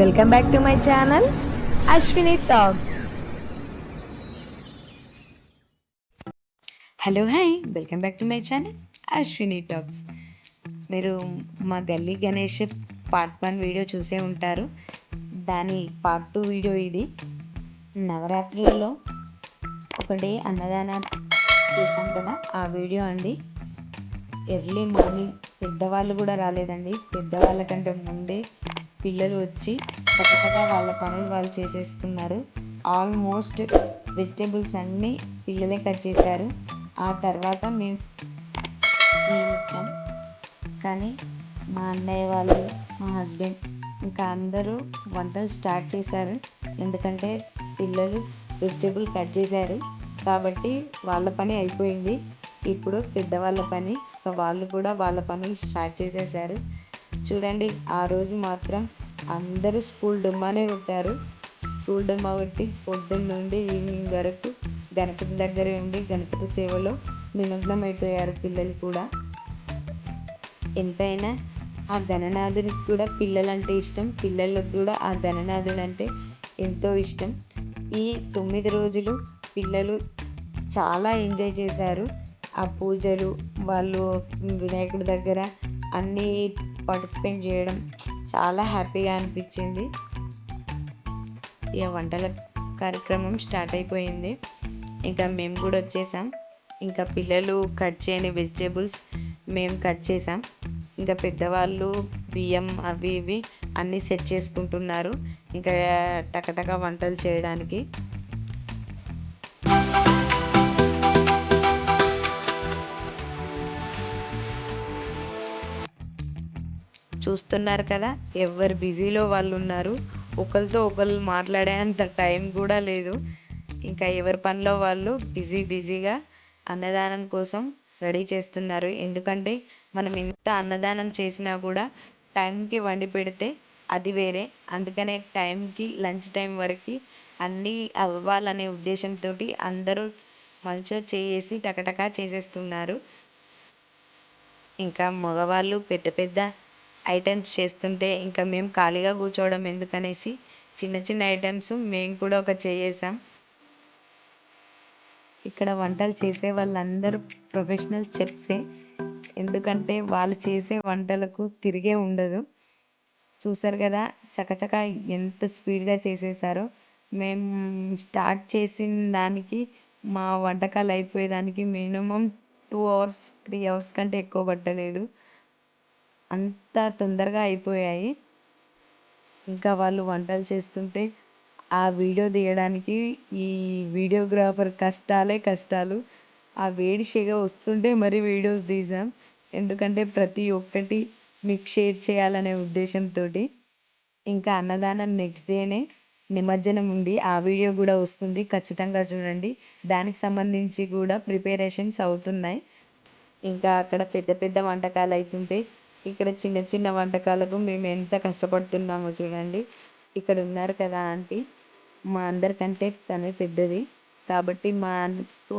Welcome back to my channel Ashwini talk hello hi welcome back to my channel Ashwini talks మీరు మా గల్లీ Ganesh part one video చూసే ఉంటారు. దాని part two video ఇది. నవరాత్రులలో ఒక డే అన్నదానం చేశాం కదా ఆ వీడియో అండి. ఎర్లీ మార్నింగ్ పెద్దవాళ్ళు కూడా రాలేదండి. పెద్దవాళ్ళకంటే ముందే పిల్లలు వచ్చి చక్కగా వాళ్ళ పనులు వాళ్ళు చేసేస్తున్నారు ఆల్మోస్ట్ వెజిటేబుల్స్ అన్నీ పిల్లలే కట్ చేశారు. ఆ తర్వాత మేము మేము ఇచ్చాం? కానీ మా అన్నయ్య వాళ్ళు మా హస్బెండ్ ఇంకా అందరూ వంటలు స్టార్ట్ చేశారు. ఎందుకంటే పిల్లలు వెజిటేబుల్ కట్ చేశారు. కాబట్టి వాళ్ళ పని అయిపోయింది. ఇప్పుడు పెద్దవాళ్ళ పని వాళ్ళు కూడా వాళ్ళ పనులు స్టార్ట్ చేసేసారు. చూడండి ఆ రోజు మాత్రం అందరూ స్కూల్ డుమ్మానే కొట్టారు. స్కూల్ డుమ్మా కొట్టి పొద్దున్న నుండి ఈవినింగ్ వరకు గణపతి దగ్గర ఉండి గణపతి సేవలో నిమగ్నం అయిపోయారు పిల్లలు కూడా. ఎంతైనా ఆ ధననాథునికి కూడా పిల్లలంటే ఇష్టం పిల్లలకు కూడా ఆ ధననాథుడు అంటే ఎంతో ఇష్టం. ఈ తొమ్మిది రోజులు పిల్లలు చాలా ఎంజాయ్ చేశారు. ఆ పూజలు వాళ్ళు వినాయకుడి దగ్గర అన్నీ పార్టిసిపేట్ చేయడం చాలా హ్యాపీగా అనిపించింది. ఇక వంటల కార్యక్రమం స్టార్ట్ అయిపోయింది. ఇంకా మేము కూడా వచ్చేసాం. ఇంకా పిల్లలు కట్ చేయని వెజిటేబుల్స్ మేము కట్ చేసాం. ఇంకా పెద్దవాళ్ళు బియ్యం అవి ఇవి అన్నీ సెట్ చేసుకుంటున్నారు. ఇంకా టకటక వంటలు చేయడానికి. చూస్తున్నారు కదా ఎవరు బిజీలో వాళ్ళు ఉన్నారు ఒకరితో ఒకరు మాట్లాడేంత టైం కూడా లేదు. ఇంకా ఎవరి పనిలో వాళ్ళు బిజీ బిజీగా అన్నదానం కోసం రెడీ చేస్తున్నారు. ఎందుకంటే మనం ఎంత అన్నదానం చేసినా కూడా టైంకి వండి పెడితే అది వేరే. అందుకనే టైంకి లంచ్ టైం వరకు అన్నీ అవ్వాలనే ఉద్దేశంతో అందరూ మంచిగా చేసి టకటకా చేసేస్తున్నారు. ఇంకా మగవాళ్ళు పెద్ద పెద్ద ఐటమ్స్ చేస్తుంటే ఇంకా మేము ఖాళీగా కూర్చోవడం ఎందుకనేసి చిన్న చిన్న ఐటమ్స్ మేము కూడా ఒక చేసాం ఇక్కడ వంటలు చేసే వాళ్ళందరూ ప్రొఫెషనల్ చెఫ్సే. ఎందుకంటే వాళ్ళు చేసే వంటలకు తిరిగే ఉండదు. చూసారు కదా చకచక ఎంత స్పీడ్గా చేసేసారో. మేము స్టార్ట్ చేసిన దానికి మా వంటకాలు అయిపోయేదానికి minimum two hours three hours కంటే ఎక్కువ పట్టలేదు. అంత తొందరగా అయిపోయాయి. ఇంకా వాళ్ళు వంటలు చేస్తుంటే ఆ వీడియో తీయడానికి ఈ వీడియోగ్రాఫర్ కష్టాలే కష్టాలు. ఆ వేడి సెగ వస్తుంటే మరి వీడియోస్ తీసాం ఎందుకంటే ప్రతి ఒక్కటి మీకు షేర్ చేయాలనే ఉద్దేశంతో ఇంకా అన్నదానం నెక్స్ట్ డేనే నిమజ్జనం ఉంది ఆ వీడియో కూడా వస్తుంది. ఖచ్చితంగా చూడండి. దానికి సంబంధించి కూడా ప్రిపరేషన్స్ అవుతున్నాయి. ఇంకా అక్కడ పెద్ద పెద్ద వంటకాలు అవుతుంటే ఇక్కడ చిన్న చిన్న వంటకాలకు మేము ఎంత కష్టపడుతున్నామో చూడండి. ఇక్కడ ఉన్నారు కదా ఆంటీ. మా అందరికంటే తనే పెద్దది. కాబట్టి మా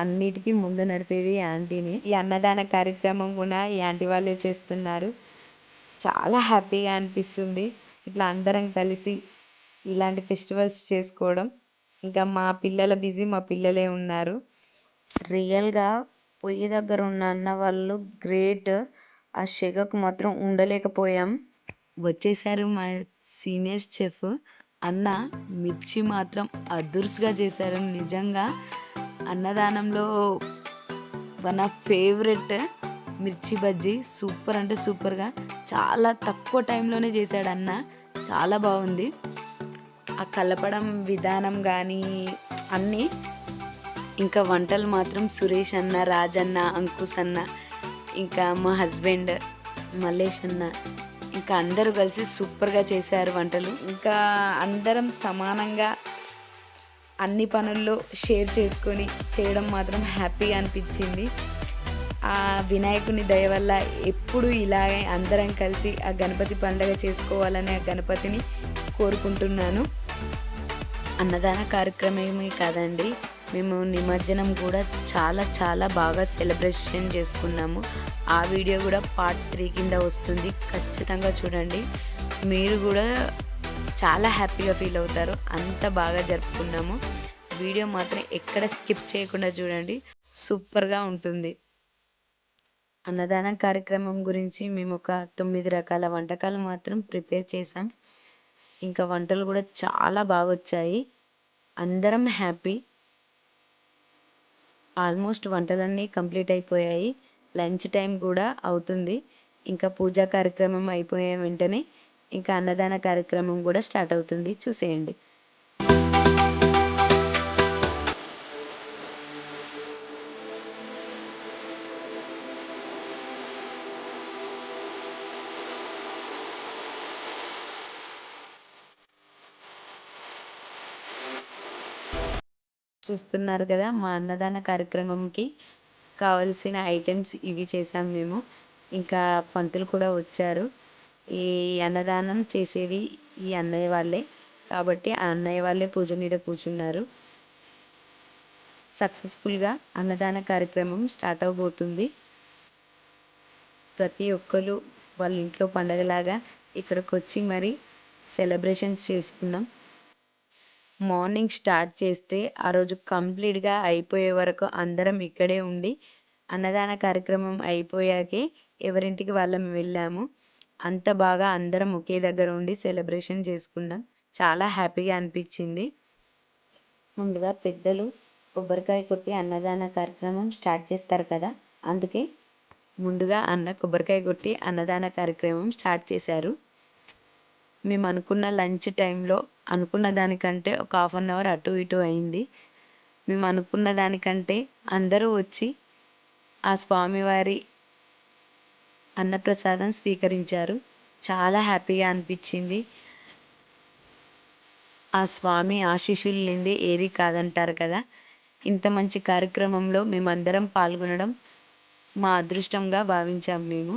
అన్నిటికీ ముందు నడిపేది ఈ ఆంటీని. ఈ అన్నదాన కార్యక్రమం కూడా ఈ ఆంటీ వాళ్ళే చేస్తున్నారు. చాలా హ్యాపీగా అనిపిస్తుంది. ఇట్లా అందరం కలిసి ఇలాంటి ఫెస్టివల్స్ చేసుకోవడం. ఇంకా మా పిల్లల బిజీ మా పిల్లలే ఉన్నారు. రియల్గా పొయ్యి దగ్గర ఉన్న అన్న వాళ్ళు గ్రేట్ ఆ సెగకు మాత్రం ఉండలేకపోయాం. వచ్చేసారు మా సీనియర్ చెఫ్. అన్న మిర్చి మాత్రం అదుర్స్గా చేశారు. నిజంగా అన్నదానంలో వన్ ఆఫ్ ఫేవరెట్ మిర్చి బజ్జీ. సూపర్ అంటే సూపర్గా చాలా తక్కువ టైంలోనే చేశాడు అన్న. చాలా బాగుంది. ఆ కలపడం విధానం కానీ అన్నీ. ఇంకా వంటలు మాత్రం సురేష్ అన్న రాజన్న అంకుశ్ అన్న ఇంకా మా హస్బెండ్ మల్లేష్ అన్న ఇంకా అందరూ కలిసి సూపర్గా చేశారు వంటలు. ఇంకా అందరం సమానంగా అన్ని పనుల్లో షేర్ చేసుకొని చేయడం మాత్రం హ్యాపీగా అనిపించింది. ఆ వినాయకుని దయ వల్ల ఎప్పుడు ఇలాగే అందరం కలిసి ఆ గణపతి పండగ చేసుకోవాలని ఆ గణపతిని కోరుకుంటున్నాను. అన్నదాన కార్యక్రమమే కాదండి మేము నిమజ్జనం కూడా చాలా చాలా బాగా సెలబ్రేషన్ చేసుకున్నాము. ఆ వీడియో కూడా పార్ట్ త్రీ కింద వస్తుంది. ఖచ్చితంగా చూడండి. మీరు కూడా చాలా హ్యాపీగా ఫీల్ అవుతారు. అంత బాగా జరుపుకున్నాము. వీడియో మాత్రం ఎక్కడ స్కిప్ చేయకుండా చూడండి. సూపర్గా ఉంటుంది. అన్నదాన కార్యక్రమం గురించి మేము ఒక తొమ్మిది రకాల వంటకాలు మాత్రం ప్రిపేర్ చేసాం ఇంకా వంటలు కూడా చాలా బాగా వచ్చాయి. అందరం హ్యాపీ ఆల్మోస్ట్ వంటలన్నీ కంప్లీట్ అయిపోయాయి. లంచ్ టైం కూడా అవుతుంది. ఇంకా పూజా కార్యక్రమం అయిపోయే వెంటనే ఇంకా అన్నదాన కార్యక్రమం కూడా స్టార్ట్ అవుతుంది. చూసేయండి. చూస్తున్నారు కదా మా అన్నదాన కార్యక్రమంకి కావలసిన ఐటమ్స్ ఇవి చేసాం మేము. ఇంకా పంతులు కూడా వచ్చారు. ఈ అన్నదానం చేసేది ఈ అన్నయ్య వాళ్ళే. కాబట్టి ఆ అన్నయ్య వాళ్ళే పూజ మీద కూర్చున్నారు. సక్సెస్ఫుల్గా అన్నదాన కార్యక్రమం స్టార్ట్ అవబోతుంది. ప్రతి ఒక్కరు వాళ్ళ ఇంట్లో పండగలాగా ఇక్కడికి వచ్చి మరి సెలబ్రేషన్స్ చేసుకున్నాం. మార్నింగ్ స్టార్ట్ చేస్తే ఆ రోజు కంప్లీట్గా అయిపోయే వరకు అందరం ఇక్కడే ఉండి అన్నదాన కార్యక్రమం అయిపోయాకే ఎవరింటికి వాళ్ళం వెళ్ళాము. అంత బాగా అందరం ఒకే దగ్గర ఉండి సెలబ్రేషన్ చేసుకున్నాం. చాలా హ్యాపీగా అనిపించింది. ముందుగా పెద్దలు కొబ్బరికాయ కొట్టి అన్నదాన కార్యక్రమం స్టార్ట్ చేస్తారు కదా అందుకే ముందుగా అన్న కొబ్బరికాయ కొట్టి అన్నదాన కార్యక్రమం స్టార్ట్ చేశారు. మేము అనుకున్న లంచ్ టైంలో అనుకున్న దానికంటే ఒక హాఫ్ అన్ అవర్ అటు ఇటు అయింది. మేము అనుకున్న దానికంటే అందరూ వచ్చి ఆ స్వామివారి అన్నప్రసాదం స్వీకరించారు. చాలా హ్యాపీగా అనిపించింది. ఆ స్వామి ఆశీస్సులు లేనిదే ఏది కాదంటారు కదా. ఇంత మంచి కార్యక్రమంలో మేమందరం పాల్గొనడం మా అదృష్టంగా భావించాం మేము.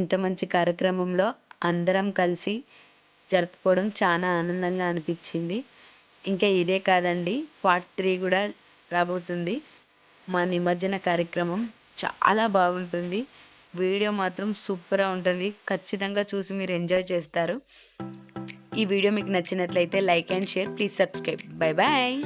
ఇంత మంచి కార్యక్రమంలో అందరం కలిసి జరుపుకోవడం చాలా ఆనందంగా అనిపించింది. ఇంకా ఇదే కాదండి పార్ట్ త్రీ కూడా రాబోతుంది. మా నిమజ్జన కార్యక్రమం చాలా బాగుంటుంది. వీడియో మాత్రం సూపర్గా ఉంటుంది. ఖచ్చితంగా చూసి మీరు ఎంజాయ్ చేస్తారు. ఈ వీడియో మీకు నచ్చినట్లయితే like and share. Please subscribe. Bye bye